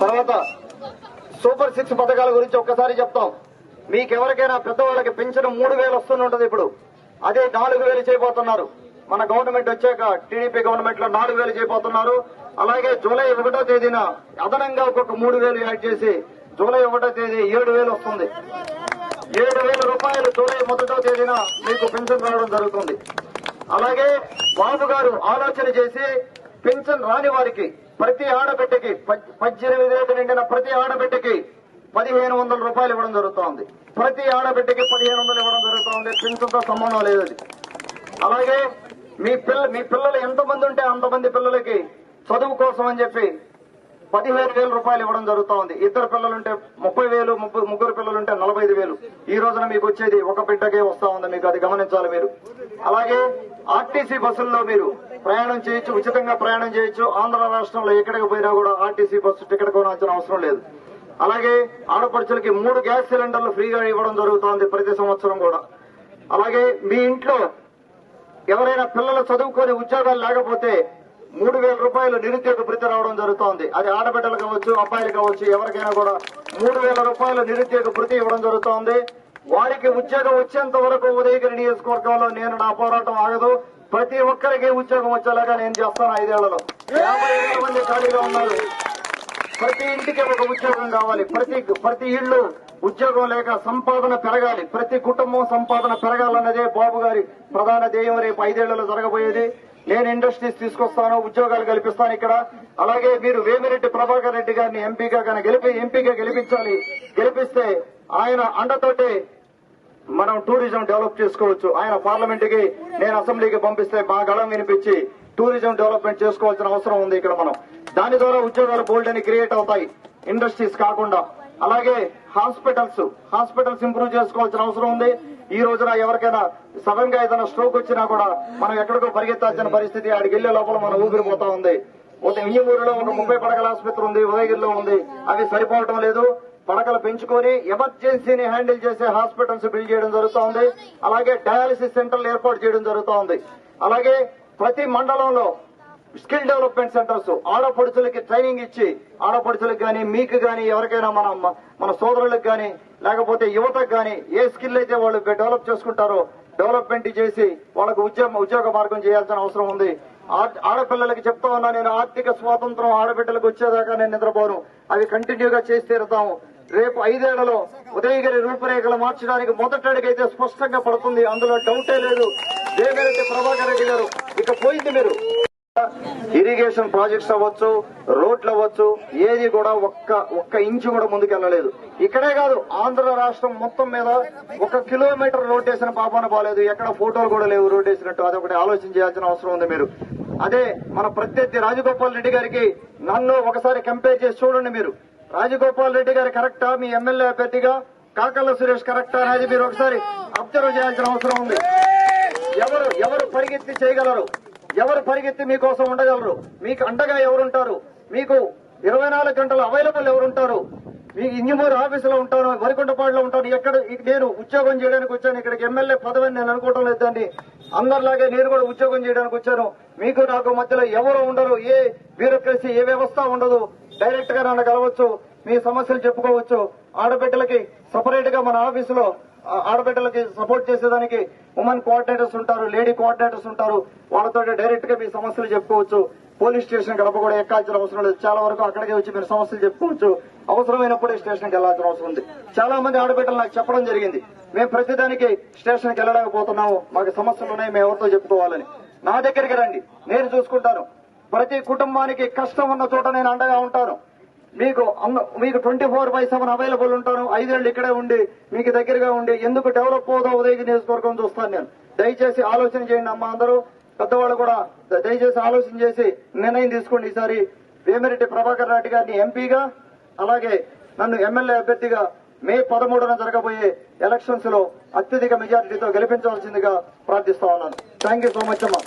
తర్వాత super six పథకాల గురించి ఒక్కసారి చెప్తాం. మీకెవరికైనా పెద్దవాళ్ళకి పెన్షన్ మూడు వేలు వస్తుంటుంది ఇప్పుడు. అదే నాలుగు వేలు చేయబోతున్నారు. మన గవర్నమెంట్ వచ్చాక టీడీపీ గవర్నమెంట్లో నాలుగు వేలు చేయబోతున్నారు. అలాగే జూలై ఒకటో తేదీన అదనంగా ఒక్కొక్క మూడు వేలు యాడ్ చేసి జూలై ఒకటో తేదీ ఏడు వేలు వస్తుంది. ఏడు వేల రూపాయలు జూలై మొదటో తేదీన మీకు పెన్షన్ రావడం జరుగుతుంది. అలాగే బాబు గారు ఆలోచన చేసి పెన్షన్ రాని వారికి ప్రతి ఆడబిడ్డకి పద్దెనిమిది ఏళ్ళు నిండిన ప్రతి ఆడబిడ్డకి పదిహేను వందల రూపాయలు ఇవ్వడం జరుగుతోంది. ప్రతి ఆడబిడ్డకి పదిహేను వందలు ఇవ్వడం జరుగుతోంది. పెన్షన్తో సంబంధం లేదు అది అలాగే మీ పిల్ల మీ పిల్లలు ఎంతమంది ఉంటే అంతమంది పిల్లలకి చదువు కోసం అని చెప్పి పదిహేను వేల రూపాయలు ఇవ్వడం జరుగుతూ ఉంది ఇద్దరు పిల్లలుంటే ముప్పై వేలు ముప్పై ముగ్గురు పిల్లలుంటే నలభై ఐదు వేలు. ఈ రోజున మీకు వచ్చేది ఒక బిడ్డకే వస్తా ఉంది. మీకు అది గమనించాలి మీరు. అలాగే ఆర్టీసీ బస్సుల్లో మీరు ప్రయాణం చేయొచ్చు ఉచితంగా ప్రయాణం చేయొచ్చు. ఆంధ్ర రాష్ట్రంలో ఎక్కడికి పోయినా కూడా ఆర్టీసీ బస్సు టికెట్ కొనాల్సిన అవసరం లేదు. అలాగే ఆడపడుచులకి మూడు గ్యాస్ సిలిండర్లు ఫ్రీగా ఇవ్వడం జరుగుతోంది ప్రతి సంవత్సరం కూడా. అలాగే మీ ఇంట్లో ఎవరైనా పిల్లలు చదువుకొని ఉద్యోగాలు లేకపోతే మూడు వేల రూపాయలు నిరుద్యోగ భృతి రావడం జరుగుతోంది. అది ఆడబిడ్డలు కావచ్చు అబ్బాయిలు కావచ్చు ఎవరికైనా కూడా మూడు వేల రూపాయలు నిరుద్యోగ భృతి ఇవ్వడం జరుగుతోంది. వారికి ఉద్యోగం వచ్చేంత వరకు ఉదయగిరి నియోజకవర్గంలో నేను నా పోరాటం ఆగదు. ప్రతి ఒక్కరికి ఉద్యోగం వచ్చేలాగా నేను చేస్తాను ఐదేళ్ళలో. యాభై వేల మంది ఖాళీగా ఉన్నారు. ప్రతి ఇంటికి ఒక ఉద్యోగం కావాలి. ప్రతి ప్రతి ఇళ్ళు ఉద్యోగం లేక సంపాదన పెరగాలి. ప్రతి కుటుంబం సంపాదన పెరగాలన్నదే బాబు గారి ప్రధాన ధ్యేయం. రేపు ఐదేళ్ళలో జరగబోయేది. నేను ఇండస్ట్రీస్ తీసుకొస్తాను ఉద్యోగాలు కల్పిస్తాను ఇక్కడ. అలాగే మీరు వేమిరెడ్డి ప్రభాకర్ రెడ్డి గారిని ఎంపీగా కానీ గెలిపి ఎంపీగా గెలిపించాలి. గెలిపిస్తే ఆయన అండతోటే మనం టూరిజం డెవలప్ చేసుకోవచ్చు. ఆయన పార్లమెంట్కి నేను అసెంబ్లీకి పంపిస్తే మా గళం వినిపించి టూరిజం డెవలప్మెంట్ చేసుకోవాల్సిన అవసరం ఉంది ఇక్కడ మనం. దాని ద్వారా ఉద్యోగాలు బోల్డ్ అని క్రియేట్ అవుతాయి. ఇండస్ట్రీస్ కాకుండా. అలాగే హాస్పిటల్స్ హాస్పిటల్స్ ఇంప్రూవ్ చేసుకోవాల్సిన అవసరం ఉంది. ఈ రోజున ఎవరికైనా సడన్గా ఏదైనా స్ట్రోక్ వచ్చినా కూడా మనం ఎక్కడికో పరిగెత్తాల్సిన పరిస్థితి ఆడికి వెళ్ళే లోపల మనం ఊపిరిపోతా ఉంది. ఒక ఊరిలో ఒక ముప్పై పడకల ఆసుపత్రి ఉంది ఉదయగిరిలో ఉంది. అవి సరిపోవటం లేదు. పడకలు పెంచుకొని ఎమర్జెన్సీని హ్యాండిల్ చేసే హాస్పిటల్స్ బిల్డ్ చేయడం జరుగుతూ ఉంది. అలాగే డయాలసిస్ సెంటర్లు ఏర్పాటు చేయడం జరుగుతూ ఉంది. అలాగే ప్రతి మండలంలో స్కిల్ డెవలప్మెంట్ సెంటర్స్ ఆడపడుచులకి ట్రైనింగ్ ఇచ్చి ఆడపడుచులకు కానీ మీకు కానీ ఎవరికైనా మన మన సోదరులకు కానీ లేకపోతే యువతకు కానీ ఏ స్కిల్ అయితే వాళ్ళు డెవలప్ చేసుకుంటారో డెవలప్మెంట్ చేసి వాళ్ళకు ఉద్యోగ ఉద్యోగ మార్గం చేయాల్సిన అవసరం ఉంది. ఆ- ఆడపిల్లలకి చెప్తా ఉన్నా నేను ఆర్థిక స్వాతంత్రం ఆడబిడ్డలకు వచ్చేదాకా నేను నిద్రపోను. అవి కంటిన్యూగా చేసి తీరుతాము. రేపు ఐదేళ్ళలో ఉదయగిరి రూపురేఖలు మార్చడానికి మొదటి అడుగైతే స్పష్టంగా పడుతుంది. అందులో డౌటే లేదు. దేవిరెడ్డి ప్రభాకర్ రెడ్డి గారు ఇక పోయింది మీరు. ఇరిగేషన్ ప్రాజెక్ట్స్ అవ్వచ్చు రోడ్లు అవ్వచ్చు ఏది కూడా ఒక్క ఒక్క ఇంచు కూడా ముందుకెళ్ళలేదు. ఇక్కడే కాదు ఆంధ్ర రాష్ట్రం మొత్తం మీద ఒక కిలోమీటర్ రోడ్ వేసిన పాపాన బాలేదు. ఎక్కడ ఫోటోలు కూడా లేవు రోడ్ వేసినట్టు. అదొకటి ఆలోచన చేయాల్సిన అవసరం ఉంది మీరు. అదే మన ప్రత్యర్థి రాజగోపాల్ రెడ్డి గారికి నన్ను ఒకసారి కంపేర్ చేసి చూడండి మీరు. రాజగోపాల్ రెడ్డి గారి కరెక్టా? మీ ఎమ్మెల్యే అభ్యర్థిగా? కాకల్ల సురేష్ కరెక్టా? అనేది మీరు ఒకసారి అబ్జర్వ్ చేయాల్సిన అవసరం ఉంది. ఎవరు ఎవరు పరిగెత్తి చేయగలరు? ఎవరు పరిగెత్తి మీకోసం ఉండగలరు? మీకు అండగా ఎవరుంటారు? మీకు ఇరవై నాలుగు గంటలు అవైలబుల్ ఎవరుంటారు? మీకు ఇంజమూరు ఆఫీసులో ఉంటాను వరికొండపాడులో ఉంటాను ఎక్కడ నేను ఉద్యోగం చేయడానికి వచ్చాను ఇక్కడికి ఎమ్మెల్యే పదవిని నేను అనుకోవడం లేదండి అందరిలాగే నేను కూడా ఉద్యోగం చేయడానికి వచ్చాను. మీకు నాకు మధ్యలో ఎవరు ఉండరు? ఏ బ్యూరోక్రసీ ఏ వ్యవస్థ ఉండదు? డైరెక్ట్గా నన్ను కలవచ్చు మీ సమస్యలు చెప్పుకోవచ్చు. ఆడబిడ్డలకి సపరేట్గా మన ఆఫీసులో ఆడబిడ్డలకి సపోర్ట్ చేసేదానికి ఉమెన్ కోఆర్డినేటర్స్ ఉంటారు లేడీ కోఆర్డినేటర్స్ ఉంటారు. వాళ్ళతో డైరెక్ట్గా మీ సమస్యలు చెప్పుకోవచ్చు. పోలీస్ స్టేషన్ గడప కూడా ఎక్కాల్సిన అవసరం లేదు. చాలా వరకు అక్కడికే వచ్చి మీరు సమస్యలు చెప్పుకోవచ్చు. అవసరమైనప్పుడే స్టేషన్కి వెళ్ళాల్సిన అవసరం ఉంది. చాలా మంది ఆడబిడ్డలు నాకు చెప్పడం జరిగింది. మేము ప్రతిదానికి స్టేషన్కి వెళ్ళలేకపోతున్నాము మాకు సమస్యలు ఉన్నాయి మేము ఎవరితో చెప్పుకోవాలని. నా దగ్గరికి రండి. నేను చూసుకుంటాను. ప్రతి కుటుంబానికి కష్టం ఉన్న చోట నేను అండగా ఉంటాను. మీకు మీకు twenty four by seven available ఉంటాను. ఐదేళ్ళు ఇక్కడే ఉండి మీకు దగ్గరగా ఉండి ఎందుకు డెవలప్ అవుదో ఉదయ నియోజకవర్గం చూస్తాను నేను. దయచేసి ఆలోచన చేయండి అమ్మ అందరూ. పెద్దవాళ్ళు కూడా దయచేసి ఆలోచన చేసి నిర్ణయం తీసుకోండి ఈసారి. వేమిరెడ్డి ప్రభాకర్ రెడ్డి గారిని ఎంపీగా అలాగే నన్ను ఎమ్మెల్యే అభ్యర్థిగా మే పదమూడున జరగబోయే ఎలక్షన్స్లో అత్యధిక మెజారిటీతో గెలిపించవలసిందిగా ప్రార్థిస్తా ఉన్నాను. థ్యాంక్ యూ సో మచ్ అమ్మా.